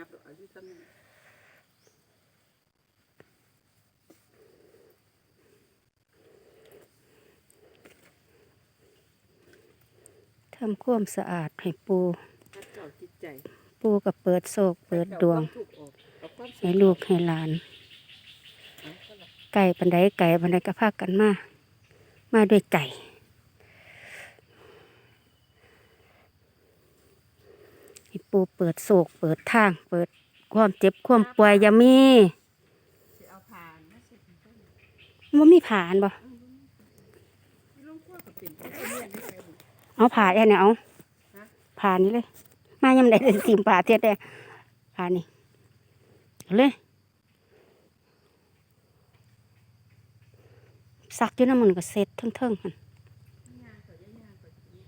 ยับดอกเอาอยู่ซ้ำนี่ทำความสะอาดให้ปูถ้าเจ้าจิตใจปูก็เปิดโศกเปิดดวงเอาความทุกข์ออกเอาความสุขให้ลูกให้หลานเอาเข้ามาไก่ปันไดไก่ปันไดก็พากันมา มาด้วยใจ ให้ปูเปิดโศกเปิดทาง เปิดความเจ็บความป่วยยามีมาสิต้นว่ามีผ่านบ่เอาเนี่ยนี่ไอาผ่าแค่เนี่ยเอาะผ่านี่เลย มายังไดเลยสิมผ่าเทียดได้ผ่านี่เลยซักอยู่น้ำมันก็เสร็จเทิงๆหั่น ย่างก็ย่างย่างก็ดี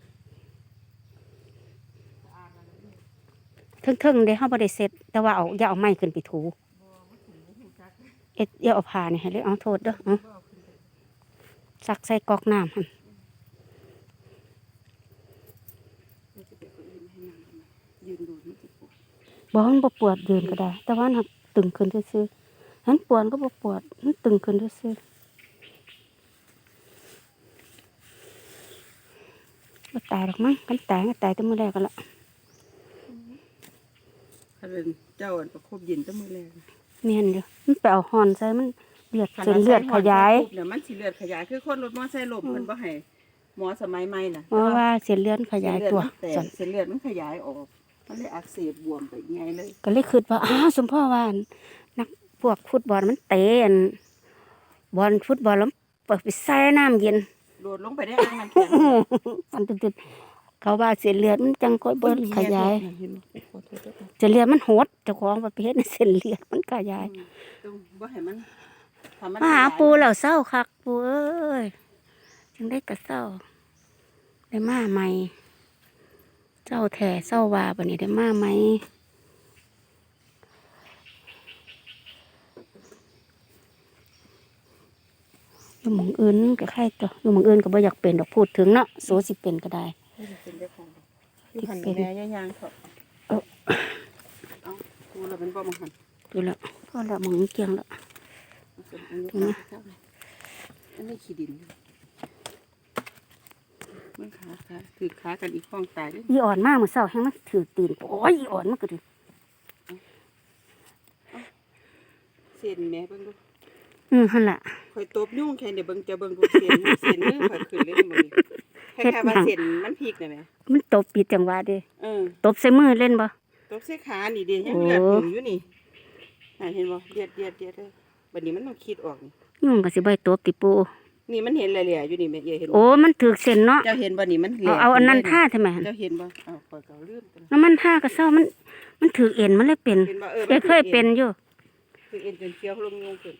สะอาดแล้วนี่ เทิงๆเด้เฮาบ่ได้เสร็จแต่ว่าเอาอย่าเอาไม้ขึ้นไปถูเอ็ดอย่าเอาผ่านี่ให้เลยเอาโทษเด้อเอาซักใส่กอกน้ำหั่นเดี๋ยวจะไปเอาอื่นให้นั่งปวดบ่มันบ่ปวดยืนก็ได้ แต่ว่ามันหักตึงขึ้นซื่อๆหันปวดก็บ่ปวดมันตึงขึ้นซื่อๆบ่ตายหรอกมั้งกันตายก็ตายแต่มื้อแรกก็ละ ถ้าเป็นเจ้าอันประคบเย็นแตั้งมือแรงแม่นอยู่มันไปเอาฮอนใส่มันเลือดเส้นเลือดขยายเดี๋ยวมันสิเลือดขยายคือคนรถมอไซค์ลมมันบ่ให้หมอสมัยใหม่น่ะเพราะว่าเส้นเลือดขยายตัวแต่สั่นเส้นเลือดมันขยายออก มันเลยอักเสบบวมไปไงเลย ก็เลยคิดว่าอ้าวสมพ่อว่านักพวกฟุตบอลมันเตะอันบอลฟุตบอลแล้วเปิดไปใส่น้ำเย็นโดดลงไปได้อ่างน้ำแข็ง ฟันตึดๆ เขาว่าเส้นเลือดมันจังค่อยเบิ้ขยายเห็นบ่ขอโทษด้วยค่ะเส้นเลือดมันโหดเจ้าของประเภทเส้นเลือดมันขยายต้องบ่ให้มันถ้นมาหาขยยปูแล้วเศร้าคักปูเอ้ยจังได้กระเศร้าได้มาใหม่เจ้าแท่เศร้าว่าบันนี้ได้มาไหมอยู่หมองอื่นก็ใครตัวอยู่หมองอื่นก็บ่อยากเป็นดอกพูดถึงเนาะโสสิเป็นก็ได้ ที่ที่หันเป็นแม่ย่างๆเขาเอ้าเอ้ากูเราเป็นบ่มาหันดูแล้วพอแล้วหมองเกียงแล้วเอาเป็นอันนี้ถูกไหมครับอันนี้ขี้ดินมันขาขาถือขากันอีกข้องตายเลยอีอ่อนมากมือเศร้าแห้งมันถือตีนโอ้ยอีอ่อนมันก็ถือเส้นแม่เบิ่งดูอืมหั่นล่ะข่อยตบยุ่งแค่เดี๋ยวเบิ่งจะเบิ่งดูเส้นเส้นมือข่อยขึ้นเลยมื้อนี้ คล้ายๆว่าเส้นมันพลิกน่ะแหมมันตบปิดจังหวะเด้เออตบใส่มือเล่นบ่ตบใส่ขานี่เด้ยังโอ้เลือดหนูอยู่นี่อ่าเห็นบ่เดียดเดียดเดียดเด้อบัดนี้มันต้องคิดออกนี่ยุ่งก็สิใบตบติปูนี่มันเห็นแหล่ๆอยู่นี่แม่เอ๋เห็นบ่โอ้ มันถือเส้นเนาะเจ้าเห็นบ่นี่มันแหเอาล่เอาอันนั้นขึ้ท่าเลยทำไมหั่นเจ้าเห็นบ่อ้าวข่อยก็ลืมไปแล้วแล้วมันท่าก็เศร้ามันมันถือเอ็นมันเลยเป็นเห็นบ่เออเคยเคยเป็นอยู่ คือเอ็นจนเคี้ยวลงงงขึ้น